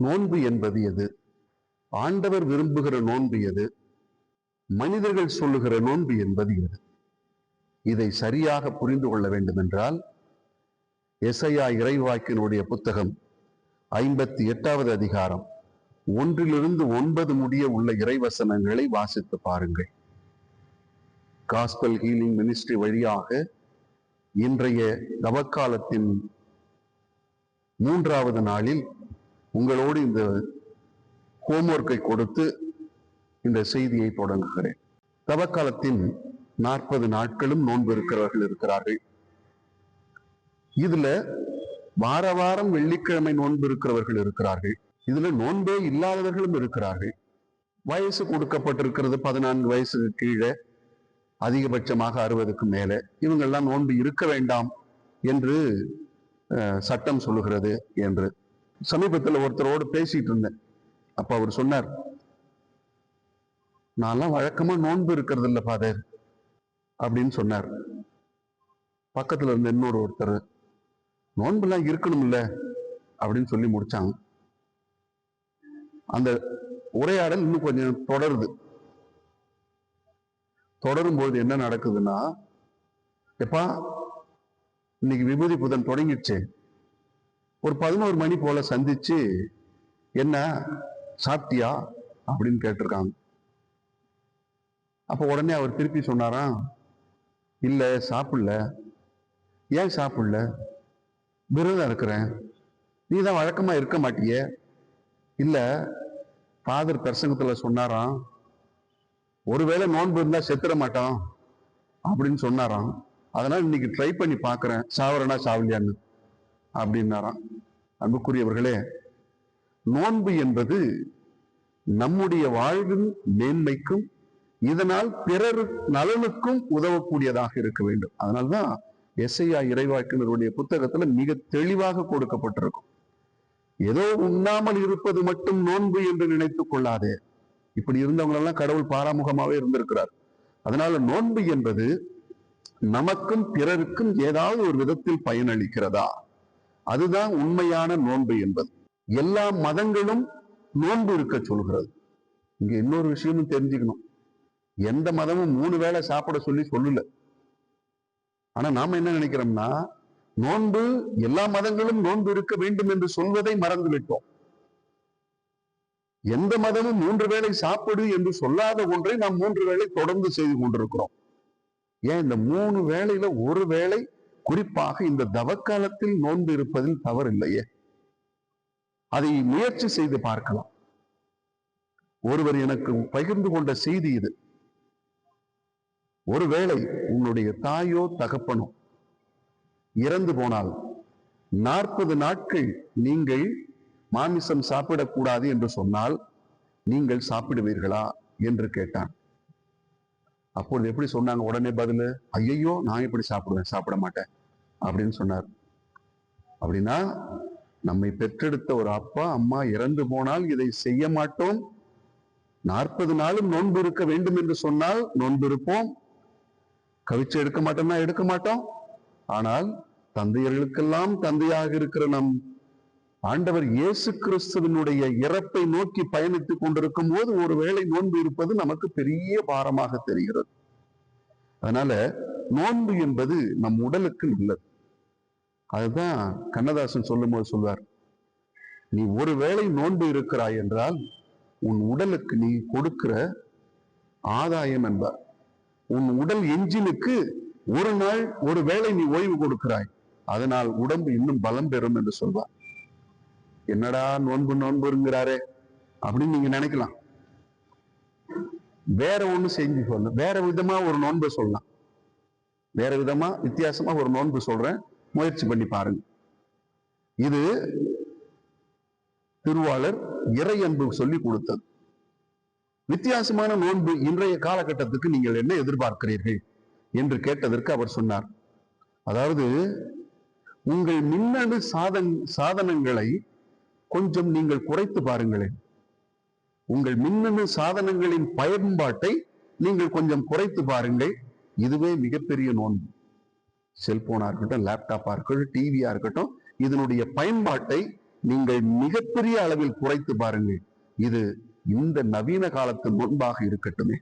நோன்பு என்பது எது? ஆண்டவர் விரும்புகிற நோன்பு எது? மனிதர்கள் சொல்லுகிற நோன்பு என்பது எது? இதை சரியாக புரிந்து கொள்ள வேண்டும் என்றால் எசையா இறைவாக்கினுடைய புத்தகம் ஐம்பத்தி எட்டாவது அதிகாரம் ஒன்றிலிருந்து ஒன்பது முடிய உள்ள இறைவசனங்களை வாசித்து பாருங்கள். காஸ்பல் ஹீலிங் மினிஸ்ட்ரி வழியாக இன்றைய தவக்காலத்தின் மூன்றாவது நாளில் உங்களோடு இந்த ஹோம்ஒர்க்கை கொடுத்து இந்த செய்தியை தொடங்குகிறேன். தவக்காலத்தின் நாற்பது நாட்களும் நோன்பு இருக்கிறவர்கள் இருக்கிறார்கள். இதுல வார வாரம் வெள்ளிக்கிழமை நோன்பு இருக்கிறவர்கள் இருக்கிறார்கள். இதுல நோன்பே இல்லாதவர்களும் இருக்கிறார்கள். வயசு கொடுக்கப்பட்டிருக்கிறது பதினான்கு வயசுக்கு கீழே அதிகபட்சமாக அறுபதுக்கு மேலே. இவங்கெல்லாம் நோன்பு இருக்க வேண்டாம் என்று அஹ், சட்டம் சொல்லுகிறது என்று. சமீபத்தில் ஒருத்தரோடு பேசிட்டு இருந்தேன் அப்ப அவர் சொன்னார் நான்லாம் வழக்கமா நோன்பு இருக்கிறது இல்லை ஃபாதர் அப்படின்னு சொன்னார். பக்கத்துல இருந்த இன்னொரு ஒருத்தர் நோன்புலாம் இருக்கணும் அப்படின்னு சொல்லி முடிச்சாங்க. அந்த உரையாடல் இன்னும் கொஞ்சம் தொடருது. தொடரும் என்ன நடக்குதுன்னா எப்பா இன்னைக்கு விபூதி புதன் தொடங்கிடுச்சு ஒரு பதினோரு மணி போல சந்திச்சு என்ன சாப்பிட்டியா? அப்படின்னு கேட்டிருக்காங்க. அப்போ உடனே அவர் திருப்பி சொன்னாராம் இல்லை சாப்பிடல. ஏன் சாப்பிடல? விரதம் இருக்கிறேன். நீ தான் வழக்கமாக இருக்க மாட்டியே? இல்லை. ஃபாதர் பிரசங்கத்தில் சொன்னாராம் ஒருவேளை நோன்பு இருந்தால் செத்துற மாட்டான். அப்படின்னு சொன்னாராம். அதனால் இன்னைக்கு ட்ரை பண்ணி பார்க்குறேன் சாவரனா சாவலியான்னு. அப்படின்னாராம். அன்புக்குரியவர்களே நோன்பு என்பது நம்முடைய வாழ்வின் மேன்மைக்கும் இதனால் பிறர் நலனுக்கும் உதவக்கூடியதாக இருக்க வேண்டும். அதனால்தான் எஸ்ஐயா இறைவாக்கினருடைய புத்தகத்துல மிக தெளிவாக கொடுக்கப்பட்டிருக்கும். ஏதோ உண்ணாமல் இருப்பது மட்டும் நோன்பு என்று நினைத்துக் கொள்ளாதே. இப்படி இருந்தவங்களெல்லாம் கடவுள் பாராமுகமாவே இருந்திருக்கிறார். அதனால நோன்பு என்பது நமக்கும் பிறருக்கும் ஏதாவது ஒரு விதத்தில் பயனளிக்கிறதா? அதுதான் உண்மையான நோன்பு என்பது. எல்லா மதங்களும் நோன்பு இருக்க சொல்கிறது. இங்க இன்னொரு விஷயமும் தெரிஞ்சுக்கணும். எந்த மதமும் மூணு வேளை சாப்பிட சொல்லி சொல்லல. ஆனா நாம என்ன நினைக்கிறோம்னா நோன்பு எல்லா மதங்களும் நோன்பு இருக்க வேண்டும் என்று சொல்வதை மறந்து விட்டோம் எந்த மதமும் மூன்று வேளை சாப்பிடு என்று சொல்லாத ஒன்றை நாம் மூன்று வேளை தொடர்ந்து செய்து கொண்டிருக்கிறோம். ஏன் இந்த மூணு வேளையில ஒரு வேளை குறிப்பாக இந்த தவக்காலத்தில் நோன்பு இருப்பதில் தவறில்லையே. அதை முயற்சி செய்து பார்க்கலாம். ஒருவர் எனக்கு பகிர்ந்து கொண்ட செய்தி இது. ஒருவேளை உன்னுடைய தாயோ தகப்பனோ இறந்து போனால் நாற்பது நாட்கள் நீங்கள் மாமிசம் சாப்பிடக்கூடாது என்று சொன்னால் நீங்கள் சாப்பிடுவீர்களா என்று கேட்டான். அப்பொழுது எப்படி சொன்னாங்க? உடனே பதிலு ஐயையோ நான் எப்படி சாப்பிடுவேன் சாப்பிட மாட்டேன். அப்படின்னு சொன்னார். அப்படின்னா நம்மை பெற்றெடுத்த ஒரு அப்பா அம்மா இறந்து போனால் இதை செய்ய மாட்டோம். நாற்பது நாளும் நோன்பு இருக்க வேண்டும் என்று சொன்னால் நோன்பு இருப்போம். கவிச்சு எடுக்க மாட்டோம்னா எடுக்க மாட்டோம். ஆனால் தந்தையர்களுக்கெல்லாம் தந்தையாக இருக்கிற நம் ஆண்டவர் இயேசு கிறிஸ்துவனுடைய இறப்பை நோக்கி பயணித்துக் கொண்டிருக்கும் போது ஒருவேளை நோன்பு இருப்பது நமக்கு பெரிய பாரமாக தெரிகிறது. அதனால நோன்பு என்பது நம் உடலுக்கு நல்லது. அதுதான் கண்ணதாசன் சொல்லும்போது சொல்வார். நீ ஒருவேளை நோன்பு இருக்கிறாய் என்றால் உன் உடலுக்கு நீ கொடுக்கிற ஆதாயம் என்பார். உன் உடல் எஞ்சினுக்கு ஒரு நாள் ஒரு வேளை நீ ஓய்வு கொடுக்கிறாய். அதனால் உடம்பு இன்னும் பலம் பெறும் என்று சொல்வார். என்னடா நோன்பு நோன்புங்கிறாரே அப்படின்னு நீங்க நினைக்கலாம். வேற ஒண்ணு செஞ்சு சொல்லலாம் வேற விதமா ஒரு நோன்பு சொல்லலாம். வேற விதமா வித்தியாசமா ஒரு நோன்பு சொல்றேன். முயற்சி பண்ணி பாருங்க. இது திருவாளர் இறை அன்பு சொல்லி கொடுத்தது. வித்தியாசமான நோன்பு இன்றைய காலகட்டத்துக்கு நீங்கள் என்ன எதிர்பார்க்கிறீர்கள்? என்று கேட்டதற்கு அவர் சொன்னார். அதாவது உங்கள் மின்னணு சாதன் சாதனங்களை கொஞ்சம் நீங்கள் குறைத்து பாருங்களேன். உங்கள் மின்னணு சாதனங்களின் பயன்பாட்டை நீங்கள் கொஞ்சம் குறைத்து பாருங்கள். இதுவே மிகப்பெரிய நோன்பு. செல்போனா இருக்கட்டும் லேப்டாப்பா இருக்கட்டும் டிவியா இருக்கட்டும் இதனுடைய பயன்பாட்டை நீங்கள் மிகப்பெரிய அளவில் குறைத்து பாருங்கள். இது இந்த நவீன காலத்து முன்பாக இருக்கட்டுமே.